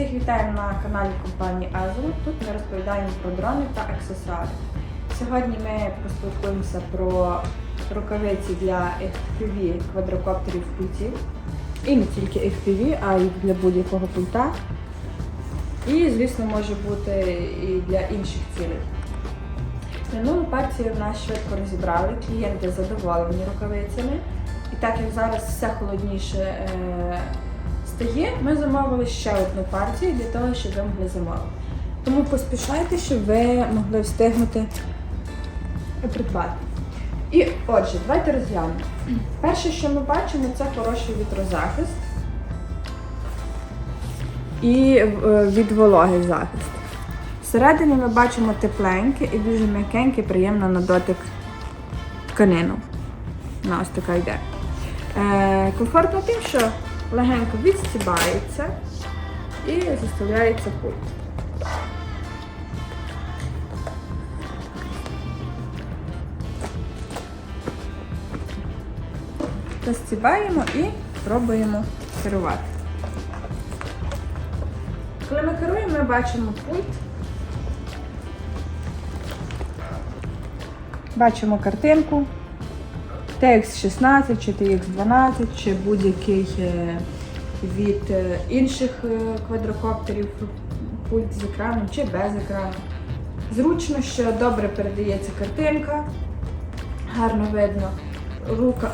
Всіх вітаємо на каналі компанії Азу. Тут ми розповідаємо про дрони та аксесуари. Сьогодні ми поспілкуємося про рукавиці для FPV квадрокоптерів пультів. І не тільки FPV, а й для будь-якого пульта. І, звісно, може бути і для інших цілей. Минулу партію нас швидко розібрали, клієнти задоволені рукавицями. І так як зараз все холодніше е, стає, ми замовили ще одну партію для того, щоб ви могли замовити. Тому поспішайте, щоб ви могли встигнути придбати. І отже, давайте розглянемо. Перше, що ми бачимо, це хороший вітрозахист і е, від вологи захист. Всередині ми бачимо тепленьке і дуже м'якеньке, приємно на дотик тканину. Вона ось така йде. Е, комфортно тим, що легенько відстібається і заставляється пульт. Застібаємо і пробуємо керувати. Коли ми керуємо, ми бачимо пульт. Бачимо картинку. TX16 чи TX12 чи будь-який е, від е, інших е, квадрокоптерів пульт з екраном чи без екрану. Зручно, що добре передається картинка, гарно видно. Рука,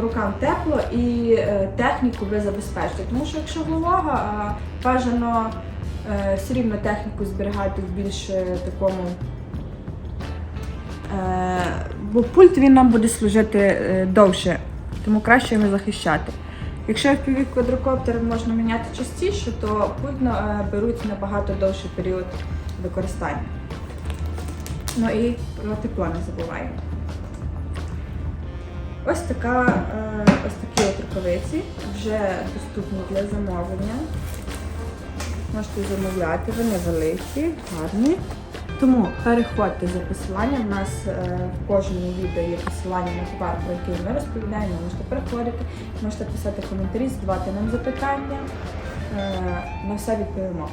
рукам тепло і техніку ви забезпечите. Тому що якщо волога, бажано все рівно техніку зберігати в більш такому. Е, бо пульт він нам буде служити е, довше, тому краще його захищати. Якщо FPV квадрокоптер можна міняти частіше, то пульт е, беруть набагато довший період використання. Ну і про тепло не забуваємо. Ось така, ось такі от рукавиці вже доступні для замовлення. Можете замовляти, вони великі, гарні. Тому переходьте за посиланням. У нас е, в кожному відео є посилання на товар, про який ми розповідаємо. Можете переходити, можете писати коментарі, задавати нам запитання. Е, На все відповімо.